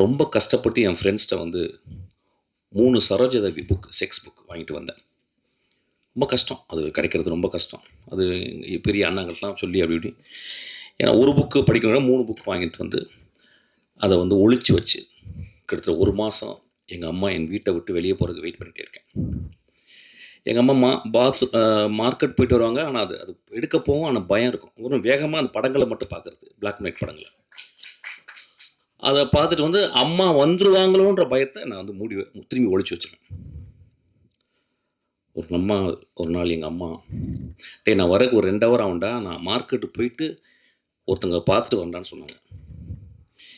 ரொம்ப கஷ்டப்பட்டு என் ஃப்ரெண்ட்ஸ்கிட்ட வந்து மூணு சரோஜதேவி புக் செக்ஸ் புக் வாங்கிட்டு வந்தேன். ரொம்ப கஷ்டம். அது கிடைக்கிறது ரொம்ப கஷ்டம். அது பெரிய அண்ணாங்கள்லாம் சொல்லி அப்படி இப்படி. ஏன்னா ஒரு புக்கு படிக்கணும் மூணு புக் வாங்கிட்டு வந்து அதை வந்து ஒழிச்சு வச்சு கிட்டத்தட்ட ஒரு மாதம் எங்கள் அம்மா என் வீட்டை விட்டு வெளியே போகிறதுக்கு வெயிட் பண்ணிகிட்டே இருக்கேன். எங்கள் அம்மா மா பாத் மார்க்கெட் போயிட்டு வருவாங்க. ஆனால் அது அது எடுக்க போகும். ஆனால் பயம் இருக்கும். வெறும் வேகமாக அந்த படங்களை மட்டும் பார்க்குறது. பிளாக் அண்ட் ஒயிட் படங்களை. அதை பார்த்துட்டு வந்து அம்மா வந்துருவாங்களோன்ற பயத்தை நான் வந்து மூடி திரும்பி ஒழிச்சு வச்சிருக்கேன் ஒரு அம்மா ஒரு நாள் எங்கள் அம்மா டேய் நான் வரக்கு ஒரு ரெண்டு ஹவர் ஆகும்டா நான் மார்க்கெட்டு போயிட்டு ஒருத்தங்க பார்த்துட்டு வரண்டான்னு சொன்னாங்க.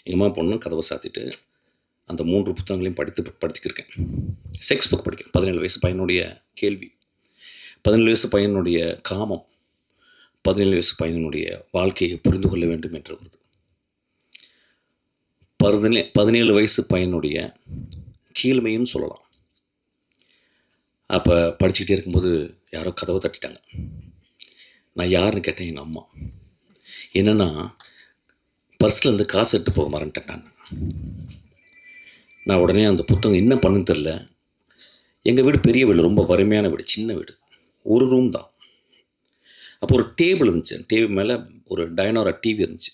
எங்கள் அம்மா பொண்ணு கதவை சாத்திட்டு அந்த மூன்று புத்தகங்களையும் படித்து படித்துக்கிருக்கேன் செக்ஸ் புக் படிக்கிறேன். பதினேழு வயசு பையனுடைய கேள்வி. பதினேழு வயசு பையனுடைய காமம். பதினேழு வயசு பையனுடைய வாழ்க்கையை புரிந்து கொள்ள வேண்டும் என்று ஒரு பதினே பதினேழு வயசு பையனுடைய கீழ்மைன்னு சொல்லலாம். அப்போ படிச்சுக்கிட்டே இருக்கும்போது யாரோ கதவை தட்டிட்டாங்க. நான் யாருன்னு கேட்டேன் எங்கள் அம்மா. என்னென்னா பர்ஸ்லேருந்து காசு எடுத்து போக மறந்துட்டேன் நான். நான் உடனே அந்த புத்தகம் என்ன பண்ணுன்னு தெரில எங்கள் வீடு பெரிய வீடு ரொம்ப வறுமையான வீடு சின்ன வீடு. ஒரு ரூம் தான். அப்போ ஒரு டேபிள் இருந்துச்சு. டேபிள் மேலே ஒரு டைனோரா டிவி இருந்துச்சு.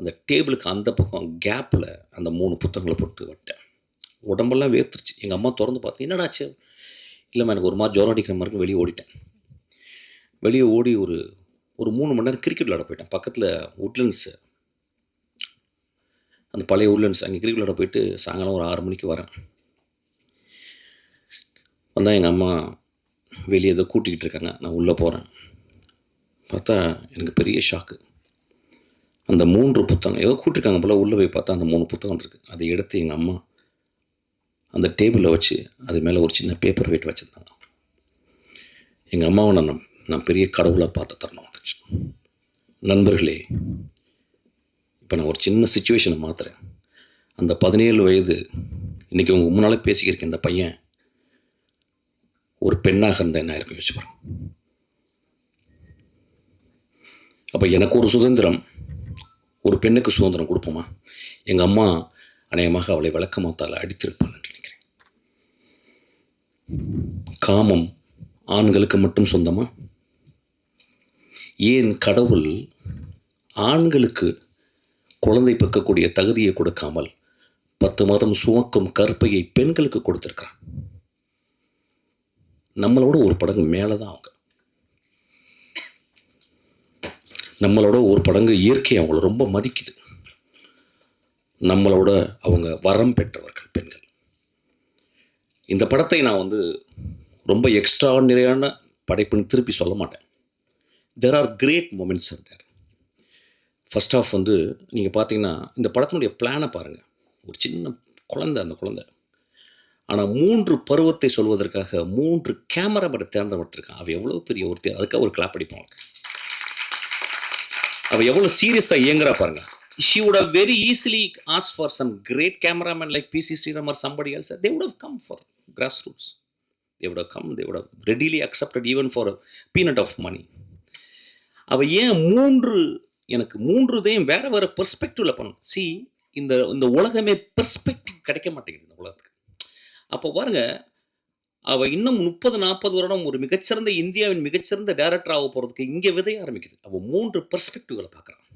அந்த டேபிளுக்கு அந்த பக்கம் கேப்பில் அந்த மூணு புத்தகங்களை போட்டு விட்டேன். உடம்பெல்லாம் வேர்த்துருச்சு. எங்கள் அம்மா திறந்து பார்த்து என்னடாச்சு? இல்லைம்மா எனக்கு ஒரு மாதிரி ஜுரம் அடிக்கிற மாதிரி வெளியே ஓடிட்டேன். வெளியே ஓடி ஒரு ஒரு மூணு மணி நேரம் கிரிக்கெட் விளாட போயிட்டேன். பக்கத்தில் உட்லண்ட்ஸு அந்த பழைய உட்லண்ட்ஸ் அங்கே கிரிக்கெட் விளாட போயிட்டு சாயங்காலம் ஒரு ஆறு மணிக்கு வரேன். வந்தால் எங்கள் அம்மா வெளியே ஏதோ கூட்டிக்கிட்டு இருக்காங்க. நான் உள்ளே போகிறேன் பார்த்தா எனக்கு பெரிய ஷாக்கு அந்த மூன்று புத்தகம் ஏதோ கூட்டிருக்காங்க போல் உள்ளே போய் பார்த்தா அந்த மூணு புத்தகம் இருக்குது அதை எடுத்து எங்கள் அம்மா அந்த டேபிளில் வச்சு அது மேலே ஒரு சின்ன பேப்பர் வெயிட் வச்சுருந்தாங்க. எங்கள் அம்மாவை நான் நான் பெரிய கடவுளாக பார்த்து தரணும் வந்துச்சு. நண்பர்களே இப்போ நான் ஒரு சின்ன சுச்சுவேஷனை மாத்துறேன். அந்த பதினேழு வயது இன்றைக்கி உங்கள் முன்னால் பேசிக்கிருக்க இந்த பையன் ஒரு பெண்ணாக இருந்தால் என்ன இருக்கும் யோசிச்சு பாருங்க. அப்போ எனக்கு ஒரு சுதந்திரம். ஒரு பெண்ணுக்கு சுதந்திரம் கொடுப்போமா? எங்கள் அம்மா அநேகமாக அவளை வழக்கமாத்தால் அடித்திருப்பாள் என்று நினைக்கிறேன். காமம் ஆண்களுக்கு மட்டும் சொந்தமா? ஏன் கடவுள் ஆண்களுக்கு குழந்தை பெக்கக்கூடிய தகுதியை கொடுக்காமல் பத்து மாதம் சுமக்கும் கற்பையை பெண்களுக்கு கொடுத்துருக்கான் நம்மளோட ஒரு படங்கு மேலே தான் அவங்க. நம்மளோட ஒரு படங்கு இயற்கை அவங்கள ரொம்ப மதிக்குது. நம்மளோட அவங்க வரம் பெற்றவர்கள் பெண்கள். இந்த படத்தை நான் வந்து ரொம்ப எக்ஸ்ட்ராடினரியான படைப்புன்னு திருப்பி சொல்ல மாட்டேன். There are great moments are there first of வந்து நீங்கள் பார்த்தீங்கன்னா இந்த படத்தினுடைய பிளானை பாருங்கள் ஒரு சின்ன குழந்தை அந்த குழந்தை. ஆனால் மூன்று பருவத்தை சொல்வதற்காக மூன்று கேமரா கேமராமேனை தேர்ந்தெடுத்திருக்கான். அவள் எவ்வளோ பெரிய ஒருத்தர் அதுக்காக ஒரு கிளாப் அடிப்போம் அவள் எவ்வளோ சீரியஸாக இயங்குறா பாருங்க she would have very easily as far some great cameraman like PC Sriram or somebody else they would have come for grass roots they would have come they would readily accepted even for peanut of money அவள் ஏன் மூன்று எனக்கு மூன்றுதையும் வேறு வேறு பெர்ஸ்பெக்டிவில் பண்ணும் C இந்த இந்த உலகமே பெர்ஸ்பெக்டிவ் கிடைக்க மாட்டேங்குது இந்த உலகத்துக்கு அப்போ பாருங்கள் அவ இன்னும் முப்பது நாற்பது வருடம் ஒரு மிகச்சிறந்த இந்தியாவின் மிகச்சிறந்த டைரக்டர் ஆக போறதுக்கு இங்க விதைய ஆரம்பிக்குது. அவ மூன்று பெர்ஸ்பெக்டிவ்களை பார்க்குறான்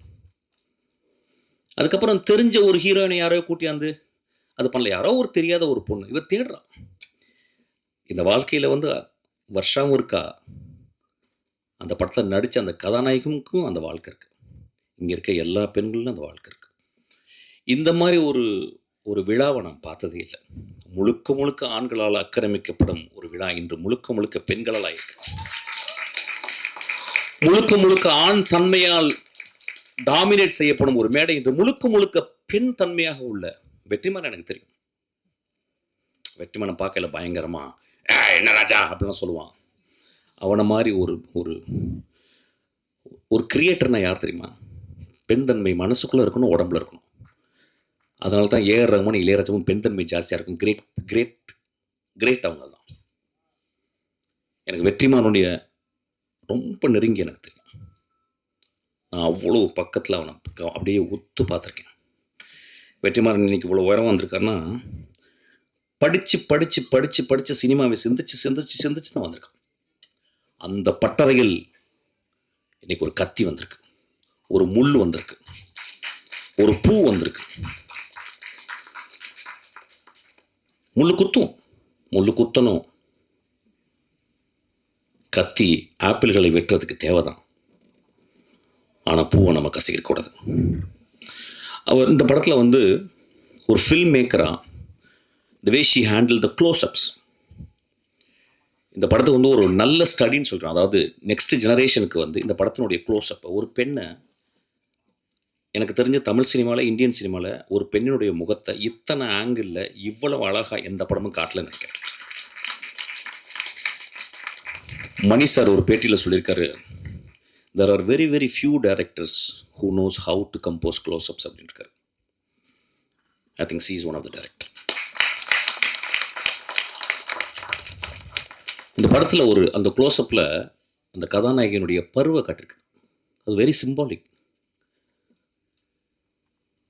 அதுக்கப்புறம் தெரிஞ்ச ஒரு ஹீரோயினை யாரோ கூட்டியாந்து அது பண்ணல. யாரோ ஒரு தெரியாத ஒரு பொண்ணு இவர் தேடுறான் இந்த வாழ்க்கையில வந்து வருஷம் இருக்கா அந்த படத்தில் நடித்த அந்த கதாநாயகனுக்கும் அந்த வாழ்க்கை இருக்கு. இங்கே இருக்க எல்லா பெண்களும் அந்த வாழ்க்கை இருக்கு. இந்த மாதிரி ஒரு ஒரு விழாவை நான் பார்த்ததே இல்லை. முழுக்க முழுக்க ஆண்களால் ஆக்கிரமிக்கப்படும் ஒரு விழா இன்று முழுக்க முழுக்க பெண்களால் ஆயிருக்கு முழுக்க முழுக்க ஆண் தன்மையால் டாமினேட் செய்யப்படும் ஒரு மேடை இன்று முழுக்க முழுக்க பெண் தன்மையாக உள்ள வெற்றிமாறன் எனக்கு தெரியும். வெற்றிமாறன் பார்க்கல பயங்கரமா என்ன ராஜா? அப்படின்னு சொல்லுவான். அவனை மாதிரி ஒரு ஒரு ஒரு கிரியேட்டர்னா யார் தெரியுமா? பெண் தன்மை மனசுக்குள்ளே இருக்கணும் உடம்புல இருக்கணும். அதனால தான் ஏஆர் ரகுமான் இளையராஜாவும் பெண் தன்மை ஜாஸ்தியாக இருக்கும். கிரேட் கிரேட் கிரேட் அவங்க தான் எனக்கு வெற்றிமானுடைய ரொம்ப நெருங்கி எனக்கு தெரியும். நான் அவ்வளோ பக்கத்தில் அவனை அப்படியே ஒத்து பார்த்துருக்கேன். வெற்றிமாறன் இன்னைக்கு இவ்வளோ உயரம் வந்திருக்காருன்னா படித்து படித்து படித்து படித்து சினிமாவை சிந்திச்சு சிந்திச்சு சிந்திச்சு தான் வந்திருக்கான். அந்த பட்டறையில் இன்றைக்கி ஒரு கத்தி வந்திருக்கு. ஒரு முள் வந்திருக்கு. ஒரு பூ வந்திருக்கு. முள்ளு குத்தும் முள்ளு குத்தணும் கத்தி ஆப்பிள்களை வெட்டுறதுக்கு தேவைதான். ஆனால் பூவை நம்ம கசிக்கக்கூடாது அவர் இந்த படத்தில் வந்து ஒரு film மேக்கராக the way she handle the closeups இந்த படத்தை வந்து ஒரு நல்ல ஸ்டடின்னு சொல்கிறேன் அதாவது நெக்ஸ்ட் ஜெனரேஷனுக்கு வந்து இந்த படத்தினுடைய க்ளோஸ்அப் ஒரு பெண்ணை எனக்கு தெரிஞ்ச தமிழ் சினிமாவில் இந்தியன் சினிமாவில் ஒரு பெண்ணினுடைய முகத்தை இத்தனை ஆங்கிளில் இவ்வளவு அழகாக எந்த படமும் காட்டலன்னு நினைக்கிறேன். மணி சார் ஒரு பேட்டியில் சொல்லியிருக்காரு there are very very few directors who knows how to compose closeups அப்படின்னு I think she is one of the director இந்த படத்தில் ஒரு அந்த க்ளோஸ்அப்பில் அந்த கதாநாயகனுடைய பருவை காட்டிருக்கு அது வெரி சிம்பாலிக்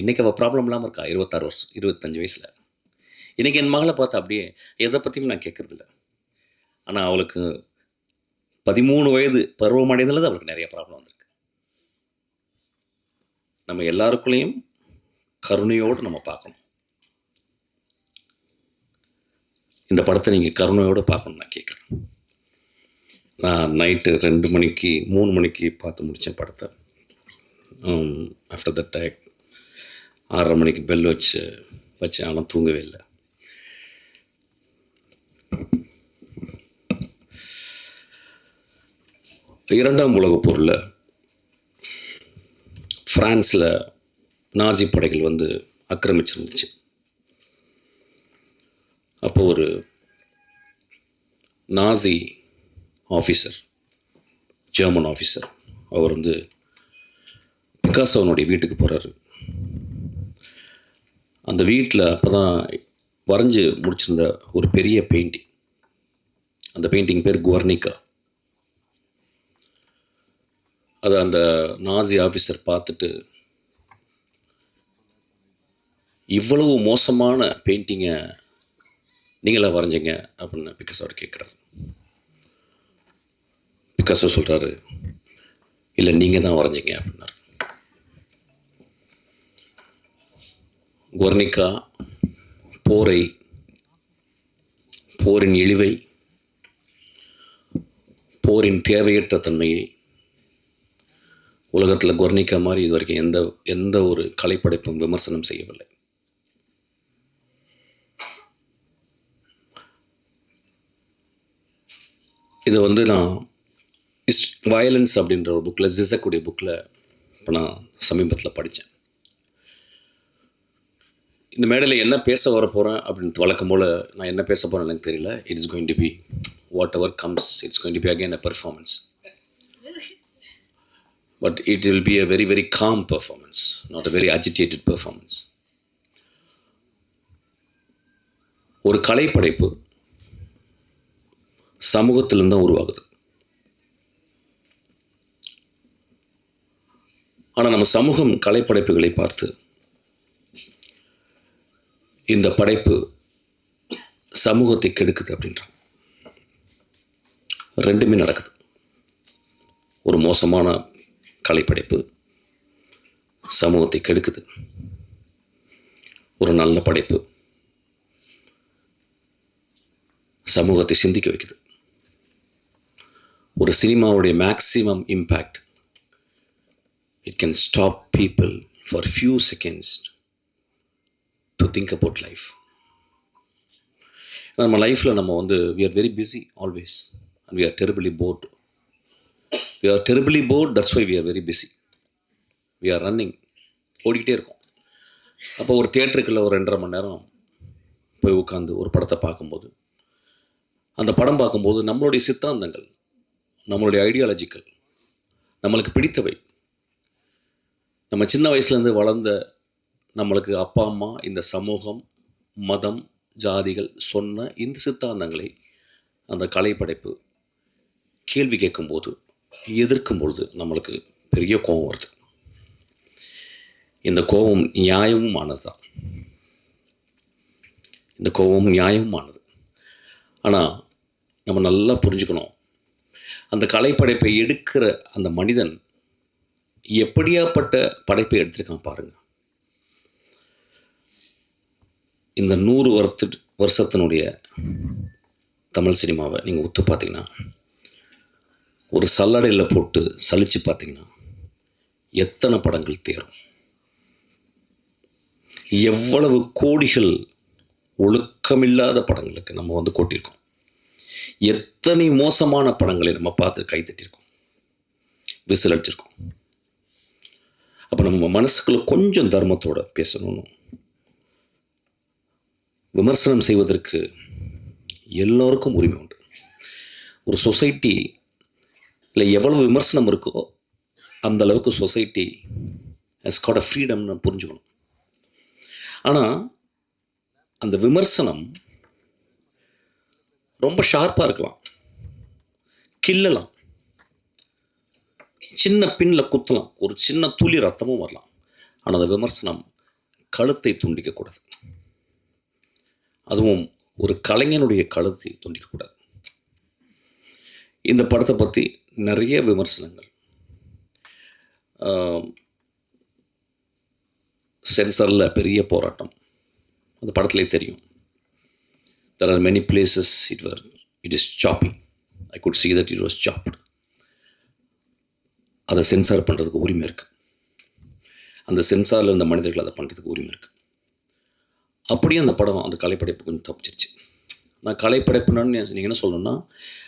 இன்றைக்கி அவள் ப்ராப்ளம் இல்லாமல் இருக்கா? இருபத்தாறு வருஷம் இருபத்தஞ்சு வயசில். இன்றைக்கி என் மகளை பார்த்தா அப்படியே எதை பற்றியும் நான் கேட்கறதில்ல. ஆனால் அவளுக்கு பதிமூணு வயது பருவமடைந்ததில் தான் அவளுக்கு நிறைய ப்ராப்ளம் வந்திருக்கு. நம்ம எல்லாருக்குள்ளேயும் கருணையோடு நம்ம பார்க்கணும். இந்த படத்தை நீங்கள் கருணையோடு பார்க்கணும் நான் கேட்குறேன். நான் நைட்டு ரெண்டு மணிக்கு மூணு மணிக்கு பார்த்து முடித்தேன் படத்தை ஆஃப்டர் தட் ஐ ஆறரை மணிக்கு பெல் வச்சு வச்சேன் ஆனால் தூங்கவே இல்லை. இரண்டாம் உலகப் போரில் ஃப்ரான்ஸில் நாசி படைகள் வந்து ஆக்கிரமிச்சிருந்துச்சு. அப்போ ஒரு நாசி ஆஃபீஸர் ஜெர்மன் ஆஃபீஸர் அவர் வந்து பிகாசோனுடைய வீட்டுக்கு போகிறாரு அந்த வீட்டில் அப்போ தான் வரைஞ்சி முடிச்சிருந்த ஒரு பெரிய பெயிண்டிங் அந்த பெயிண்டிங் பேர் குவர்னிகா. அதை அந்த நாசி ஆஃபீஸர் பார்த்துட்டு இவ்வளவு மோசமான பெயிண்டிங்கை நீங்களாக வரைஞ்சிங்க? அப்படின்னு பிகாஸ் அவர் கேட்குறாரு. பிகாசோ சொல்கிறாரு இல்லை நீங்கள் தான் வரைஞ்சிங்க அப்படின்னாரு. கொர்னிக்கா போரை போரின் இழிவை போரின் தேவையற்ற தன்மையை உலகத்தில் கொர்னிக்கா மாதிரி இது வரைக்கும் எந்த எந்த ஒரு கலைப்படைப்பும் விமர்சனம் செய்யவில்லை. இது வந்து நான் இஸ் வயலன்ஸ் அப்படின்ற ஒரு புக்கில் ஜிசக்குடைய புக்கில் இப்போ நான் சமீபத்தில் படித்தேன் இந்த மேடையில் என்ன பேச வர போகிறேன் அப்படின்னு வழக்கம் போல் நான் என்ன பேச போகிறேன் எனக்கு தெரியல. It is going to be whatever comes it's going to be again a performance but it will be a very very calm performance not a very agitated performance ஒரு கலைப்படைப்பு சமூகத்திலிருந்து தான் உருவாகுது. ஆனால் நம்ம சமூகம் கலைப்படைப்புகளை பார்த்து இந்த படைப்பு சமூகத்தை கெடுக்குது அப்படின்றான் ரெண்டுமே நடக்குது. ஒரு மோசமான கலைப்படைப்பு சமூகத்தை கெடுக்குது. ஒரு நல்ல படைப்பு சமூகத்தை சிந்திக்க வைக்குது. ஒரு சினிமாவுடைய maximum impact it can stop people for few seconds to think about life நம்ம லைஃப்பில் நம்ம வந்து we are very busy always and we are terribly bored we are terribly bored that's why we are very busy we are running ஓடிக்கிட்டே இருக்கோம். அப்போ ஒரு தேட்டருக்குள்ள ஒரு ரெண்டரை மணி நேரம் போய் உட்காந்து ஒரு படத்தை பார்க்கும்போது அந்த படம் பார்க்கும்போது நம்மளுடைய சித்தாந்தங்கள் நம்மளுடைய ஐடியாலஜிக்கல் நம்மளுக்கு பிடித்தவை. நம்ம சின்ன வயசுலேருந்து வளர்ந்த நம்மளுக்கு அப்பா அம்மா இந்த சமூகம் மதம் ஜாதிகள் சொன்ன இந்த சித்தாந்தங்களை அந்த கலைப்படைப்பு கேள்வி கேட்கும்போது எதிர்க்கும் பொழுது நம்மளுக்கு பெரிய கோபம் வருது. இந்த கோபம் நியாயமுமானது தான். இந்த கோபம் ஆனது. ஆனால் நம்ம நல்லா புரிஞ்சுக்கணும். அந்த கலைப்படைப்பை எடுக்கிற அந்த மனிதன் எப்படியாப்பட்ட படைப்பை எடுத்திருக்கான் பாருங்கள் இந்த நூறு வருத்து வருஷத்தினுடைய தமிழ் சினிமாவை நீங்கள் உத்து பார்த்தீங்கன்னா ஒரு சல்லடையில் போட்டு சலித்து பார்த்தீங்கன்னா எத்தனை படங்கள் தேரும்? எவ்வளவு கோடிகள் ஒழுக்கமில்லாத படங்களுக்கு நம்ம வந்து கொட்டியிருக்கோம். எத்தனை மோசமான படங்களை நம்ம பார்த்து கை விசிலடிச்சிருக்கோம் விசில் அடிச்சிருக்கோம். அப்போ நம்ம மனசுக்குள்ளே கொஞ்சம் தர்மத்தோடு பேசணும்னு விமர்சனம் செய்வதற்கு எல்லோருக்கும் உரிமை உண்டு. ஒரு சொசைட்டி இல்லை எவ்வளவு விமர்சனம் இருக்கோ அந்த அளவுக்கு சொசைட்டி ஹஸ் காட் அ ஃப்ரீடம்னு புரிஞ்சுக்கணும். ஆனால் அந்த விமர்சனம் ரொம்ப ஷார்ப்பாக இருக்கலாம். கிள்ளலாம். சின்ன பின்னில் குத்தலாம். ஒரு சின்ன துளி ரத்தமும் வரலாம். ஆனால் அந்த விமர்சனம் கழுத்தை துண்டிக்கக்கூடாது. அதுவும் ஒரு கலைஞனுடைய கழுத்தை துண்டிக்கக்கூடாது. இந்த படத்தை பற்றி நிறைய விமர்சனங்கள். சென்சரில் பெரிய போராட்டம். அந்த படத்திலே தெரியும். There are many places it where it is chopping I could see that it was chopped அதை சென்சார் பண்ணுறதுக்கு உரிமை இருக்குது அந்த சென்சாரில் இருந்த மனிதர்கள் அதை பண்ணுறதுக்கு உரிமை இருக்குது அப்படியே அந்த படம் அந்த கலைப்படைப்பு கொஞ்சம் தப்பிச்சிருச்சு. நான் கலைப்படைப்புன்னு நீங்கள் என்ன சொல்லணும்னா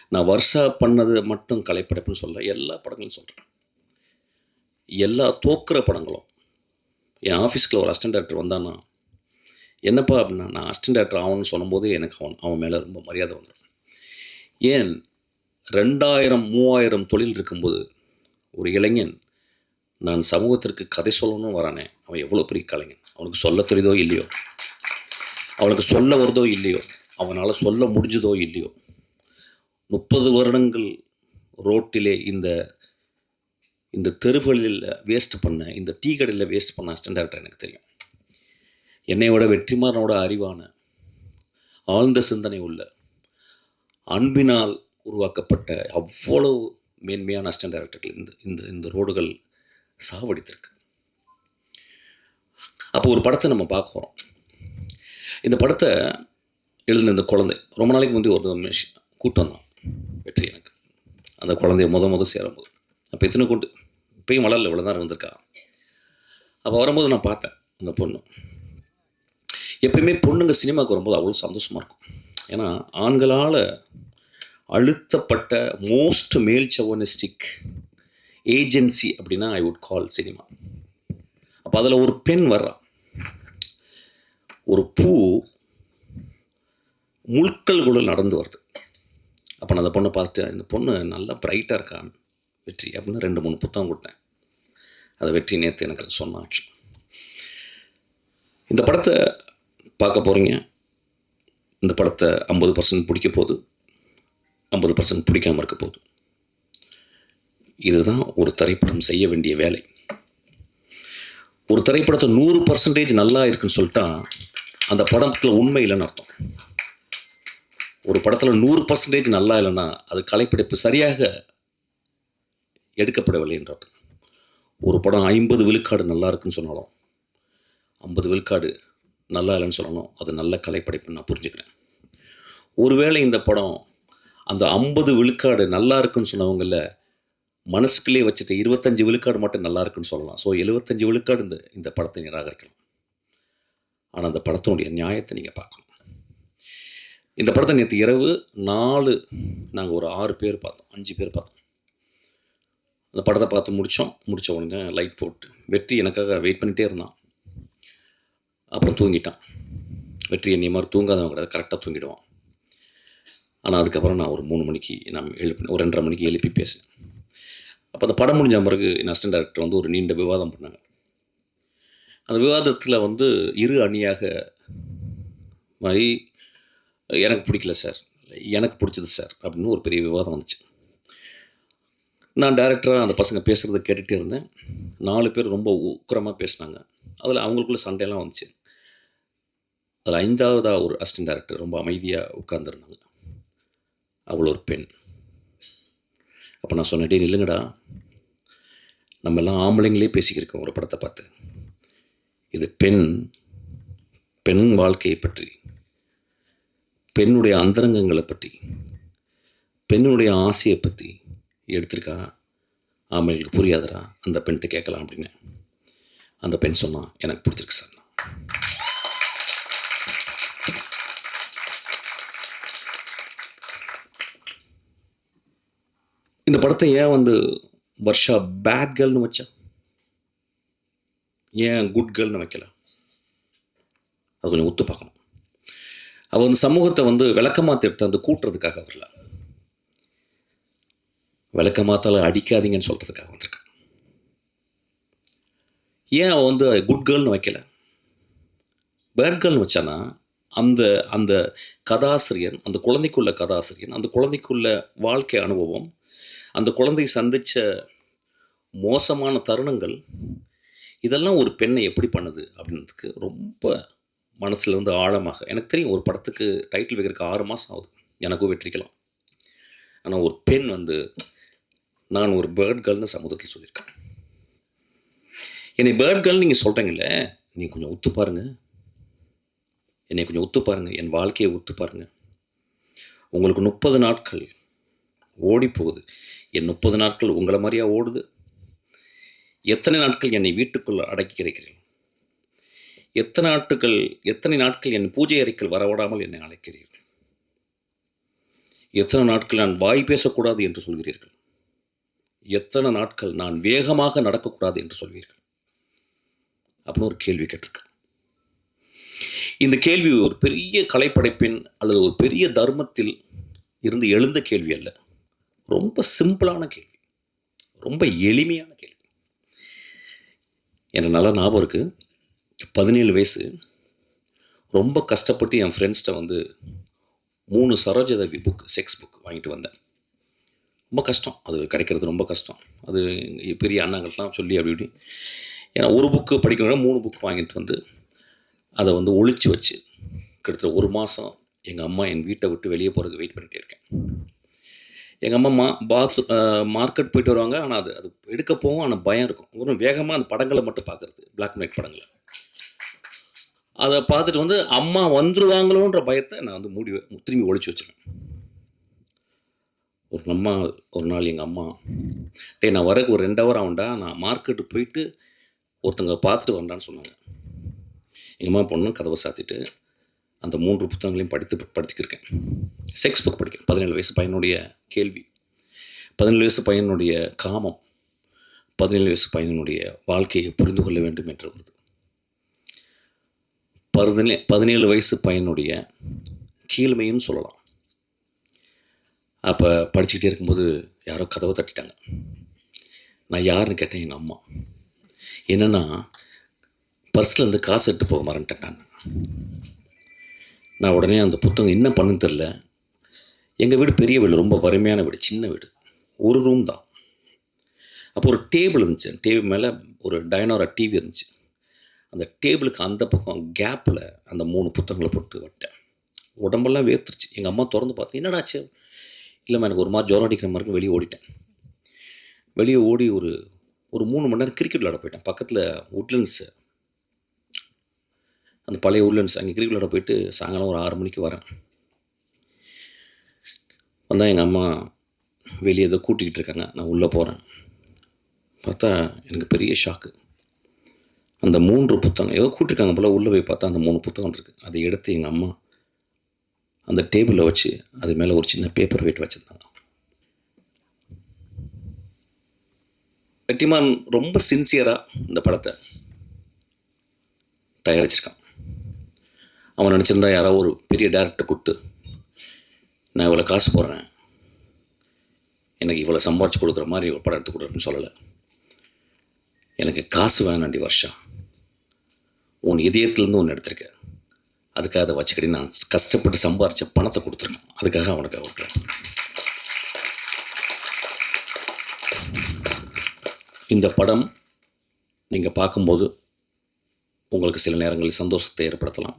நான் வருஷா பண்ணது மட்டும் கலைப்படைப்புன்னு சொல்ல எல்லா படங்களும் சொல்கிறேன் எல்லா தோக்குற படங்களும். என் ஆஃபீஸ்க்குள்ள ஒரு அசிஸ்டன்ட் டேரக்டர் வந்தான்னா என்னப்பா அப்படின்னா நான் அசிஸ்டன்ட் டேரக்டர் ஆகணும்னு சொல்லும்போது எனக்கு அவன் அவன் மேலே ரொம்ப மரியாதை வந்துடும் ஏன்? ரெண்டாயிரம் மூவாயிரம் தொழில் இருக்கும்போது ஒரு இளைஞன் நான் சமூகத்திற்கு கதை சொல்லணும்னு வரானே அவன் எவ்வளோ பெரிய கலைஞன்? அவனுக்கு சொல்ல தெரியுதோ இல்லையோ? அவனுக்கு சொல்ல வருதோ இல்லையோ அவனால் சொல்ல முடிஞ்சதோ இல்லையோ முப்பது வருடங்கள் ரோட்டிலே இந்த இந்த தெருவுகளில் வேஸ்ட் பண்ண இந்த டீ கடையில் வேஸ்ட் பண்ண அசிஸ்டன்ட் எனக்கு தெரியும். என்னை விட வெற்றிமாறனோட அறிவான ஆழ்ந்த சிந்தனை உள்ள அன்பினால் உருவாக்கப்பட்ட அவ்வளவு மேன்மையான அஸ்டன் டேரக்டர்கள் இந்த இந்த இந்த ரோடுகள் சாவடித்திருக்கு. அப்போ ஒரு படத்தை நம்ம பார்க்குறோம் இந்த படத்தை எழுதின இந்த குழந்தை ரொம்ப நாளைக்கு முந்தைய ஒரு கூட்டம் தான் வெற்றி எனக்கு. அந்த குழந்தைய முத முத சேரும்போது. அப்போ எத்தனை கொண்டு. இப்பயும் வளரல இவ்வளோ தான் இருந்திருக்கா? அப்போ வரும்போது நான் பார்த்தேன் அந்த பொண்ணு. எப்பயுமே பொண்ணுங்க சினிமாவுக்கு வரும்போது அவ்வளோ சந்தோஷமாக இருக்கும். ஏன்னா ஆண்களால் அழுத்தப்பட்ட மோஸ்ட் மேல் சவனிஸ்டிக் ஏஜென்சி அப்படின்னா ஐ வுட் கால் சினிமா அப்போ அதில் ஒரு பெண் வர்றா. ஒரு பூ முள்கல்குள்ள நடந்து வருது. அப்போ நான் அந்த பொண்ணை பார்த்து இந்த பொண்ணு நல்லா பிரைட்டாக இருக்கா? வெற்றி அப்படின்னு ரெண்டு மூணு புத்தகம் கொடுத்தேன். அதை வெற்றி நேற்று எனக்கு சொன்ன ஆக்ஷன் இந்த படத்தை பார்க்க போகிறீங்க இந்த படத்தை ஐம்பது பர்சன்ட் பிடிக்க போகுது. ஐம்பது பர்சன்ட் பிடிக்காமல் இருக்க போகுது. இதுதான் ஒரு திரைப்படம் செய்ய வேண்டிய வேலை. ஒரு திரைப்படத்தை நூறு பர்சன்டேஜ் நல்லா இருக்குன்னு சொல்லிட்டா அந்த படத்தில் உண்மை இல்லைன்னு அர்த்தம். ஒரு படத்தில் நூறு பர்சன்டேஜ் நல்லா இல்லைன்னா அது கலைப்படைப்பு சரியாக எடுக்கப்படவில்லை என்ற அர்த்தம். ஒரு படம் ஐம்பது விழுக்காடு நல்லா இருக்குன்னு சொன்னாலும் ஐம்பது விழுக்காடு நல்லா இல்லைன்னு சொல்லணும் அது நல்ல கலைப்படைப்புன்னு நான் புரிஞ்சுக்கிறேன். ஒருவேளை இந்த படம் அந்த ஐம்பது விழுக்காடு நல்லா இருக்குன்னு சொன்னவங்களில் மனசுக்குள்ளே வச்சுட்டு இருபத்தஞ்சி விழுக்காடு மட்டும் நல்லா இருக்குன்னு சொல்லலாம். ஸோ எழுபத்தஞ்சி விழுக்காடு இந்த இந்த படத்தை நிராகரிக்கலாம். ஆனால் அந்த படத்தினுடைய நியாயத்தை நீங்கள் பார்க்கணும். இந்த படத்தை நேற்று இரவு நாலு நாங்கள் ஒரு ஆறு பேர் பார்த்தோம் அஞ்சு பேர் பார்த்தோம். அந்த படத்தை பார்த்து முடித்தோம் முடித்த உடனே லைட் போட்டு வெற்றி எனக்காக வெயிட் பண்ணிகிட்டே இருந்தான். அப்புறம் தூங்கிட்டான். வெற்றி என்னை மாதிரி தூங்காதவன் கிடையாது கரெக்டாக தூங்கிடுவான். ஆனால் அதுக்கப்புறம் நான் ஒரு மூணு மணிக்கு நான் எழுப்பி ஒரு ரெண்டரை மணிக்கு எழுப்பி பேசினேன். அப்போ அந்த படம் முடிஞ்ச பிறகு என் அசிஸ்டன்ட் டேரக்டர் வந்து ஒரு நீண்ட விவாதம் பண்ணாங்க. அந்த விவாதத்தில் வந்து இரு அணியாக மாதிரி எனக்கு பிடிக்கல சார். எனக்கு பிடிச்சது சார் அப்படின்னு ஒரு பெரிய விவாதம் வந்துச்சு. நான் டேரக்டராக அந்த பசங்க பேசுகிறத கேட்டுகிட்டே இருந்தேன். நாலு பேர் ரொம்ப உக்கிரமாக பேசினாங்க. அதில் அவங்களுக்குள்ள சண்டையெல்லாம் வந்துச்சு. அதில் ஐந்தாவதாக ஒரு அசிஸ்டன்ட் டேரக்டர் ரொம்ப அமைதியாக உட்காந்துருந்தாங்க அவ்வளோ ஒரு பெண். அப்போ நான் சொன்னேன் "டேய் நில்லுங்கடா. நம்ம எல்லாம் ஆம்பளைங்களே பேசிக்கிருக்கோம் ஒரு படத்தை பார்த்து. இது பெண் பெண் வாழ்க்கையை பற்றி பெண்ணுடைய அந்தரங்கங்களை பற்றி பெண்ணுடைய ஆசையை பற்றி எடுத்திருக்கா? ஆம்பளைங்களுக்கு புரியாதரா அந்த பெண்கிட்ட கேட்கலாம் அப்படின்னு. அந்த பெண் சொன்னால் எனக்கு பிடிச்சிருக்கு சார். இந்த படத்தை ஏன் வந்து வர்ஷா பேட் கேர்ள்னு வச்சா? ஏன் குட் கேர்ள்னு வைக்கல? அது கொஞ்சம் ஒத்து பார்க்கணும். அவள் வந்து சமூகத்தை வந்து விளக்கமாக எடுத்து வந்து கூட்டுறதுக்காக வரல. விளக்கமாத்தால் அடிக்காதீங்கன்னு சொல்கிறதுக்காக வந்திருக்கான் ஏன் அவள் வந்து குட் கேர்ள்னு வைக்கல? பேட் கேர்ள்னு வச்சானா அந்த அந்த கதாசிரியன் அந்த குழந்தைக்குள்ள கதாசிரியன் அந்த குழந்தைக்குள்ள வாழ்க்கை அனுபவம் அந்த குழந்தை சந்தித்த மோசமான தருணங்கள் இதெல்லாம் ஒரு பெண்ணை எப்படி பண்ணுது அப்படின்றதுக்கு ரொம்ப மனசில் இருந்து ஆழமாக எனக்கு தெரியும் ஒரு படத்துக்கு டைட்டில் வைக்கிறதுக்கு ஆறு மாதம் ஆகுது. எனக்கும் வெற்றிக்கலாம். ஆனால் ஒரு பெண் வந்து நான் ஒரு பேர்ட் கேர்ள்னு சமூகத்தில் சொல்லியிருக்கேன். என்னை பேர்ட் கேர்ள் நீங்கள் சொல்கிறீங்கள நீங்கள் கொஞ்சம் ஒத்து பாருங்கள் என்னை கொஞ்சம் ஒத்து பாருங்கள் என் வாழ்க்கையை ஒத்து பாருங்கள் உங்களுக்கு முப்பது நாட்கள் ஓடி போகுது என் முப்பது நாட்கள் உங்களை மாதிரியா ஓடுது. எத்தனை நாட்கள் என்னை வீட்டுக்குள் அடக்கி இருக்கிறீர்கள் எத்தனை நாட்கள் எத்தனை நாட்கள் என் பூஜை அறைக்குள் வரவிடாமல் என்னை அழைக்கிறீர்கள்? எத்தனை நாட்கள் நான் வாய் பேசக்கூடாது என்று சொல்கிறீர்கள்? எத்தனை நாட்கள் நான் வேகமாக நடக்கக்கூடாது என்று சொல்வீர்கள்? அப்படின்னு ஒரு கேள்வி கேட்டிருக்கேன். இந்த கேள்வி ஒரு பெரிய கலைப்படைப்பின் அல்லது ஒரு பெரிய தர்மத்தில் இருந்து எழுந்த கேள்வி அல்ல. ரொம்ப சிம்பிளான கேள்வி. ரொம்ப எளிமையான எனக்கு நல்லா ஞாபகம் இருக்குது பதினேழு வயசு. ரொம்ப கஷ்டப்பட்டு என் ஃப்ரெண்ட்ஸ்கிட்ட வந்து மூணு சரோஜதேவி புக் செக்ஸ் புக் வாங்கிட்டு வந்தேன். ரொம்ப கஷ்டம். அது கிடைக்கிறது ரொம்ப கஷ்டம். அது பெரிய அண்ணங்கள்லாம் சொல்லி அப்படி இப்படி. ஏன்னா ஒரு புக்கு படிக்கணும்னா மூணு புக் வாங்கிட்டு வந்து அதை வந்து ஒழிச்சு வச்சு கிட்டத்தட்ட ஒரு மாதம் எங்கள் அம்மா என் வீட்டை விட்டு வெளியே போகிறதுக்கு வெயிட் பண்ணிகிட்டே இருக்கேன். எங்கள் அம்மா மா பாத் மார்க்கெட் போயிட்டு வருவாங்க. ஆனால் அது அது எடுக்க போகும். ஆனால் பயம் இருக்கும். ஒரு வேகமாக அந்த படங்களை மட்டும் பார்க்குறது. பிளாக் அண்ட் ஒயிட் படங்களை. அதை பார்த்துட்டு வந்து அம்மா வந்துருவாங்களோன்ற பயத்தை நான் வந்து மூடி திரும்பி ஒழிச்சு வச்சிருவேன். ஒரு அம்மா ஒரு நாள் எங்கள் அம்மா டேய் நான் வரக்கு ஒரு ரெண்டு ஹவர் ஆகும்டா. நான் மார்க்கெட்டு போயிட்டு ஒருத்தங்க பார்த்துட்டு வந்தான்னு சொன்னாங்க. எங்கள் அம்மா பொண்ணு கதவை சாத்திட்டு அந்த மூன்று புத்தகங்களையும் படித்து படித்துக்கிருக்கேன் செக்ஸ் புக் படிக்கிறேன். பதினேழு வயசு பையனுடைய கேள்வி பதினேழு வயசு பையனுடைய காமம் பதினேழு வயசு பையனுடைய வாழ்க்கையை புரிந்து கொள்ள வேண்டும் என்று வருது பதினே பதினேழு வயசு பையனுடைய கீழ்மையும் சொல்லலாம். அப்போ படிச்சுக்கிட்டே இருக்கும்போது யாரோ கதவை தட்டிட்டாங்க. நான் யாருன்னு கேட்டேன் எங்கள் அம்மா. என்னென்னா பர்ஸில் இருந்து காசு எடுத்து போக மறந்துட்டேன் நான். நான் உடனே அந்த புத்தகம் என்ன பண்ணுன்னு தெரில எங்கள் வீடு பெரிய வீடு ரொம்ப வறுமையான வீடு சின்ன வீடு. ஒரு ரூம் தான். அப்போ ஒரு டேபிள் இருந்துச்சு. டேபிள் மேலே ஒரு டைனோரா டிவி இருந்துச்சு. அந்த டேபிளுக்கு அந்த பக்கம் கேப்பில் அந்த மூணு புத்தகங்களை போட்டு விட்டேன். உடம்பெல்லாம் வேர்த்துருச்சு. எங்கள் அம்மா திறந்து பார்த்து என்னடாச்சு இல்லைம்மா எனக்கு ஒரு மாதிரி ஜுரம் அடிக்கிற மாதிரி வெளியே ஓடிட்டேன். வெளியே ஓடி ஒரு ஒரு மூணு மணி நேரம் கிரிக்கெட் விளாட போயிட்டேன். பக்கத்தில் உட்லண்ட்ஸு அந்த பழைய உட்லண்ட்ஸ் அங்கே கிரிக்கெட் விளாட போயிட்டு சாயங்காலம் ஒரு ஆறு மணிக்கு வரேன். வந்தால் எங்கள் அம்மா வெளியே ஏதோ கூட்டிக்கிட்டு இருக்காங்க. நான் உள்ளே போகிறேன் பார்த்தா எனக்கு பெரிய ஷாக்கு அந்த மூன்று புத்தகம் ஏதோ கூட்டிருக்காங்க போல் உள்ளே போய் பார்த்தா அந்த மூணு புத்தகம் இருக்குது அதை எடுத்து எங்கள் அம்மா அந்த டேபிளில் வச்சு அது மேலே ஒரு சின்ன பேப்பர் வெயிட் வச்சுருந்தாங்க. வெற்றிமான் ரொம்ப சின்சியராக இந்த படத்தை தயாரிச்சிருக்கான். அவன் நினச்சிருந்தா யாரோ ஒரு பெரிய டேரக்டர் கூப்பிட்டு நான் இவ்வளோ காசு போடுறேன். எனக்கு இவ்வளோ சம்பாரிச்சு கொடுக்குற மாதிரி ஒரு படம் எடுத்து கொடுக்குறேன்னு சொல்லலை. எனக்கு காசு வேணாண்டி வருஷா. உன் இதயத்துலேருந்து ஒன்று எடுத்திருக்கேன் அதுக்காக அதை வச்சுக்கடி நான் கஷ்டப்பட்டு சம்பாரித்த பணத்தை கொடுத்துருக்கேன். அதுக்காக அவனுக்கு அவருக்கு இந்த படம் நீங்கள் பார்க்கும்போது உங்களுக்கு சில நேரங்களில் சந்தோஷத்தை ஏற்படுத்தலாம்.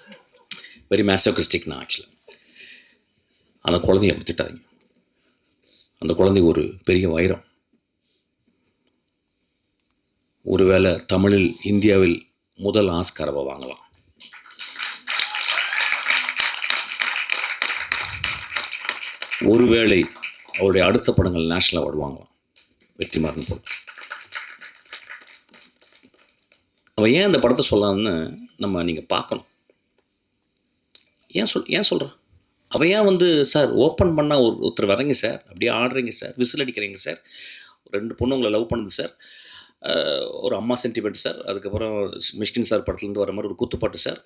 வெரி மேசோகிஸ்டிக் நான் ஆக்சுவலாக அந்த குழந்தைய அப்படி திட்டாதீங்க அந்த குழந்தை ஒரு பெரிய வைரம் ஒருவேளை தமிழில் இந்தியாவில் முதல் ஆஸ்காரவை வாங்கலாம் ஒருவேளை அவருடைய அடுத்த படங்கள் நேஷனல் அவார்டு வாங்கலாம் வெற்றிமாறன் போல் அவன் ஏன் அந்த படத்தை சொல்லலாம்னு நம்ம நீங்கள் பார்க்கணும் ஏன் சொல் ஏன் சொல்கிறான் அவன் ஏன் வந்து சார் ஓப்பன் பண்ணால் ஒரு ஒருத்தர் வரீங்க சார். அப்படியே ஆடுறீங்க சார். விசில் அடிக்கிறீங்க சார். ரெண்டு பொண்ணு உங்களை லவ் பண்ணுது சார். ஒரு அம்மா சென்டிமெண்ட் சார். அதுக்கப்புறம் மிஷ்கின் சார் படத்துலேருந்து வர மாதிரி ஒரு குத்துப்பாட்டு சார்.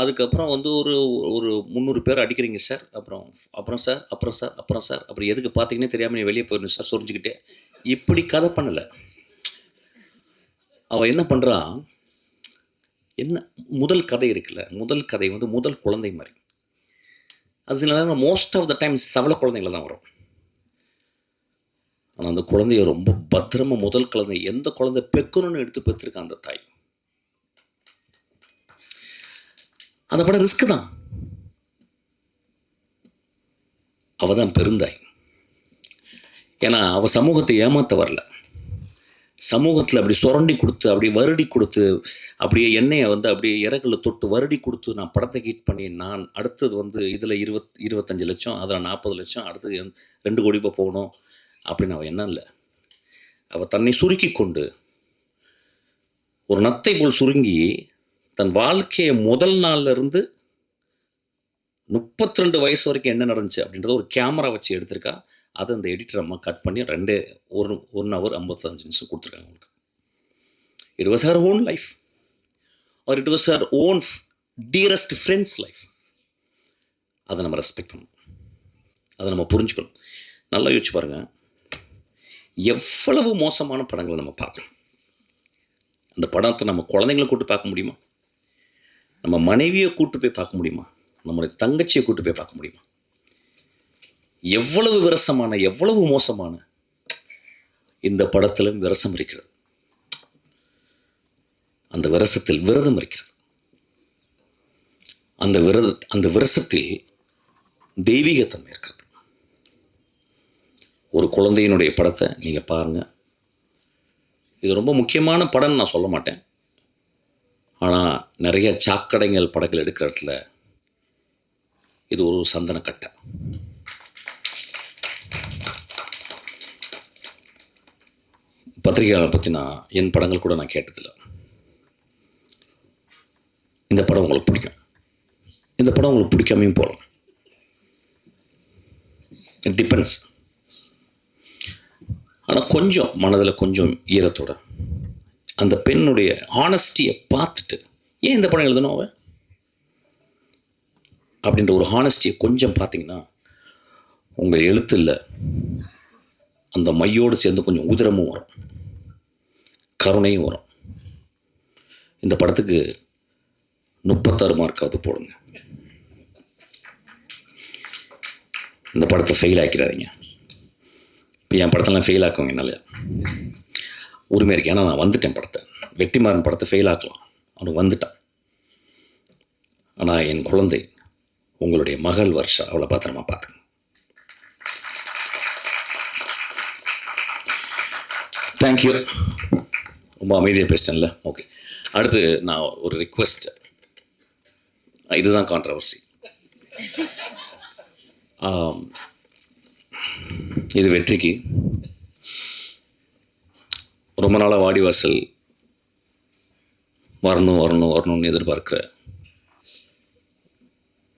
அதுக்கப்புறம் வந்து ஒரு ஒரு முந்நூறு பேர் அடிக்கிறீங்க சார். அப்புறம் அப்புறம் சார் அப்புறம் சார் அப்புறம் சார். அப்புறம் எதுக்கு பார்த்தீங்கன்னே தெரியாமல் நீ வெளியே போயிடணும் சார் சொரிஞ்சுக்கிட்டே. இப்படி கதை பண்ணலை. அவன் என்ன பண்ணுறான் என்ன முதல் கதை இருக்குல்ல முதல் கதை வந்து முதல் குழந்தை மாதிரி. அது சில நேரம் மோஸ்ட் ஆஃப் த டைம் சவல குழந்தைங்கள தான் வரும். ஆனால் அந்த குழந்தைய ரொம்ப பத்திரமா முதல் குழந்தை எந்த குழந்தை பெக்கணும்னு எடுத்து பெற்றிருக்கான் அந்த தாய்? அந்த படம் ரிஸ்க் தான். அவ தான் பெருந்தாய். ஏன்னா அவ சமூகத்தை ஏமாத்த வரல. சமூகத்தில் அப்படி சுரண்டி கொடுத்து அப்படி வருடி கொடுத்து அப்படியே எண்ணெயை வந்து அப்படியே இறகுல தொட்டு வருடி கொடுத்து நான் படத்தை ஹிட் பண்ணி நான் அடுத்தது வந்து இதில் இருபத் இருபத்தஞ்சு லட்சம் அதில் நாற்பது லட்சம் அடுத்தது ரெண்டு கோடி ரூபாய் போகணும் அப்படின்னு அவள் என்ன இல்லை. அவள் தன்னை சுருக்கி கொண்டு ஒரு நத்தை போல் சுருங்கி தன் வாழ்க்கையை முதல் நாள்லேருந்து முப்பத்தி ரெண்டு வயசு வரைக்கும் என்ன நடந்துச்சு அப்படின்றத ஒரு கேமரா வச்சு எடுத்திருக்கா. அதை அந்த எடிட்டர் அம்மா கட் பண்ணி ரெண்டே ஒரு ஒன் ஹவர் ஐம்பத்தஞ்சு நிமிஷம் கொடுத்துருக்காங்க அவங்களுக்கு. It was her own life or it was her own dearest friends life அதை நம்ம ரெஸ்பெக்ட் பண்ணணும். அதை நம்ம புரிஞ்சுக்கணும். நல்லா யோசிச்சு பாருங்கள் எவ்வளவு மோசமான படங்களை நம்ம பார்க்கணும் அந்த படத்தை நம்ம குழந்தைங்கள கூப்பிட்டு பார்க்க முடியுமா? நம்ம மனைவியை கூப்பிட்டு போய் பார்க்க முடியுமா? நம்மளுடைய தங்கச்சியை கூப்பிட்டு போய் பார்க்க முடியுமா? எவ்வளவு விரசமான எவ்வளவு மோசமான இந்த படத்திலும் விரசம் இருக்கிறது. அந்த விரசத்தில் விரதம் இருக்கிறது. அந்த விரத அந்த விரசத்தில் தெய்வீகத்தன்மை இருக்கிறது. ஒரு குழந்தையினுடைய படத்தை நீங்கள் பாருங்கள் இது ரொம்ப முக்கியமான படம்னு நான் சொல்ல மாட்டேன். ஆனால் நிறைய சாக்கடைங்கள் படங்கள் எடுக்கிற இடத்துல இது ஒரு சந்தனக்கட்டை. பத்திரிகையாளரை பற்றி நான் என் படங்கள் கூட நான் கேட்டதில்லை. இந்த படம் உங்களுக்கு பிடிக்கும். இந்த படம் உங்களுக்கு பிடிக்காமையும் போகலாம். இட் டிபெண்ட்ஸ் ஆனால் கொஞ்சம் மனதில் கொஞ்சம் ஈரத்தோட அந்த பெண்ணுடைய ஹானஸ்டியை பார்த்துட்டு ஏன் இந்த படம் எழுதணும் அவ? அப்படின்ற ஒரு ஹானஸ்டியை கொஞ்சம் பார்த்தீங்கன்னா உங்கள் எழுத்தில் அந்த மையோடு சேர்ந்து கொஞ்சம் உதிரமும் வரும். கருணையும் வரும். இந்த படத்துக்கு முப்பத்தாறு மார்க்காவது போடுங்க. இந்த படத்தை ஃபெயில் ஆக்கிறாதீங்க இப்போ என் படத்தெல்லாம் ஃபெயில் ஆக்குவாங்க என்னால். உரிமை இருக்கு. ஏன்னா நான் வந்துட்டேன் படத்தை. வெற்றிமாறன் படத்தை ஃபெயில் ஆக்கலாம். அவனுக்கு வந்துட்டான். ஆனால் என் குழந்தை உங்களுடைய மகள் வருஷா? அவளை பத்திரமா பார்த்துங்க தேங்க்யூ ரொம்ப அமைதியாக பேசிட்டேன்ல? ஓகே அடுத்து நான் ஒரு ரிக்வஸ்ட் இதுதான் கான்ட்ரவர்சி இது வெற்றிக்கு. ரொம்ப நாளாக வாடிவாசல் வரணும் வரணும் வரணும்னு எதிர்பார்க்குற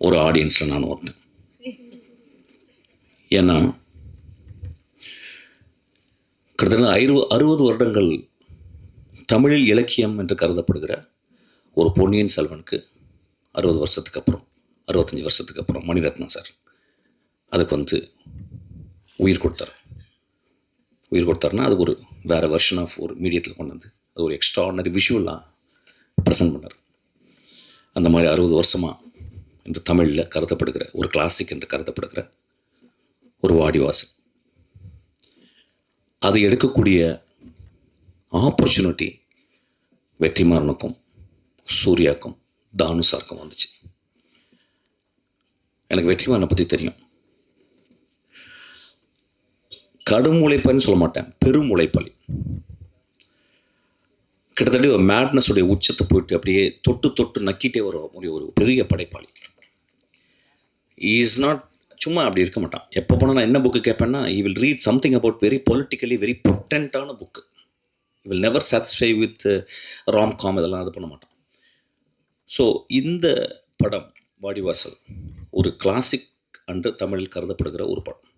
ஒரு ஆடியன்ஸில் நான் ஒருத்தன். ஏன்னா கிட்டத்தட்ட அறுபது அறுபது வருடங்கள் தமிழில் இலக்கியம் என்று கருதப்படுகிற ஒரு பொன்னியின் செல்வனுக்கு அறுபது வருஷத்துக்கு அப்புறம் அறுபத்தஞ்சி வருஷத்துக்கு அப்புறம் மணிரத்னம் சார். அதுக்கு வந்து உயிர் கொடுத்தார். உயிர் கொடுத்தாருன்னா அது ஒரு வேறு வெர்ஷன் ஆஃப் ஒரு மீடியத்தில் கொண்டு வந்து அது ஒரு எக்ஸ்ட்ராடனரி விஷுவலாக ப்ரெசென்ட் பண்ணார். அந்த மாதிரி அறுபது வருஷமாக என்று தமிழில் கருதப்படுகிற ஒரு கிளாசிக் என்று கருதப்படுகிற ஒரு வாடிவாசல். அது எடுக்கக்கூடிய ஆப்பர்ச்சுனிட்டி வெற்றிமாறனுக்கும் சூர்யாக்கும் தானுசாருக்கும் வந்துச்சு. எனக்கு வெற்றிமாறனை பற்றி தெரியும். கடும் உழைப்பன்னு சொல்ல மாட்டேன். பெரும் உழைப்பாளி கிட்டத்தட்ட ஒரு மேட்னஸுடைய உச்சத்தை போயிட்டு அப்படியே தொட்டு தொட்டு நக்கிட்டே வர முடிய ஒரு பெரிய படைப்பாளி. இஸ் நாட் சும்மா அப்படி இருக்க மாட்டான். எப்போ போனால் நான் என்ன book கேட்பேன்னா he will read something about very politically very பொட்டண்ட்டான book will never satisfy with Ram com இதெல்லாம் இது பண்ண மாட்டான். ஸோ இந்த படம் வாடிவாசல் ஒரு கிளாசிக் அன்று தமிழில் கருதப்படுகிற ஒரு படம்.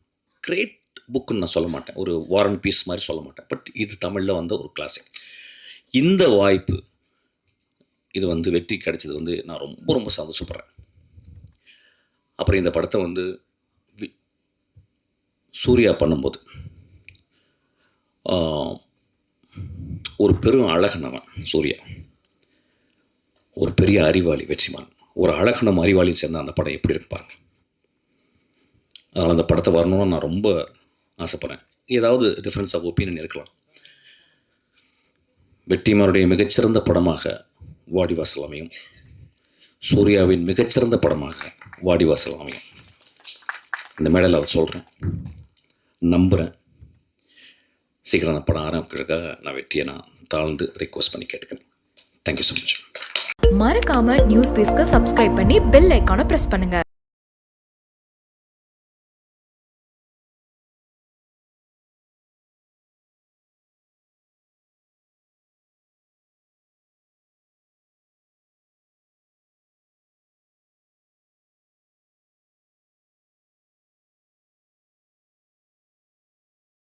கிரேட் புக்குன்னு நான் சொல்ல மாட்டேன். ஒரு வாரன் பீஸ் மாதிரி சொல்ல மாட்டேன். பட் இது தமிழில் வந்த ஒரு கிளாசிக் இந்த வாய்ப்பு இது வந்து வெற்றி கிடைச்சது வந்து நான் ரொம்ப ரொம்ப சந்தோஷப்படுறேன். அப்புறம் இந்த படத்தை வந்து வி- சூர்யா பண்ணும்போது ஒரு பெரும் அழகனவன் சூர்யா. ஒரு பெரிய அறிவாளி வெற்றிமான். ஒரு அழகனம் அறிவாளியும் சேர்ந்த அந்த படம் எப்படி இருக்கு பாருங்கள் அதனால் அந்த படத்தை வரணும்னு நான் ரொம்ப ஆசைப்பட்றேன். ஏதாவது டிஃப்ரென்ஸ் ஆஃப் ஒப்பீனியன் இருக்கலாம். வெற்றிமாருடைய மிகச்சிறந்த படமாக வாடிவாசல் அமையும். சூர்யாவின் மிகச்சிறந்த படமாக வாடிவாசல் அமையும். இந்த மேடையில் அவர் சொல்கிறேன் நம்புகிறேன் சீக்கிரம் அந்த படம் ஆரம்பிக்கிறதுக்காக நான் வெற்றியை நான் தாழ்ந்து ரிக்வஸ்ட் பண்ணி கேட்டுக்கிறேன். தேங்க்யூ ஸோ மச் மறக்காம நியூஸ் பேஸ்க்கு சப்ஸ்கிரைப் பண்ணி பெல் ஐக்கானை பிரஸ் பண்ணுங்க.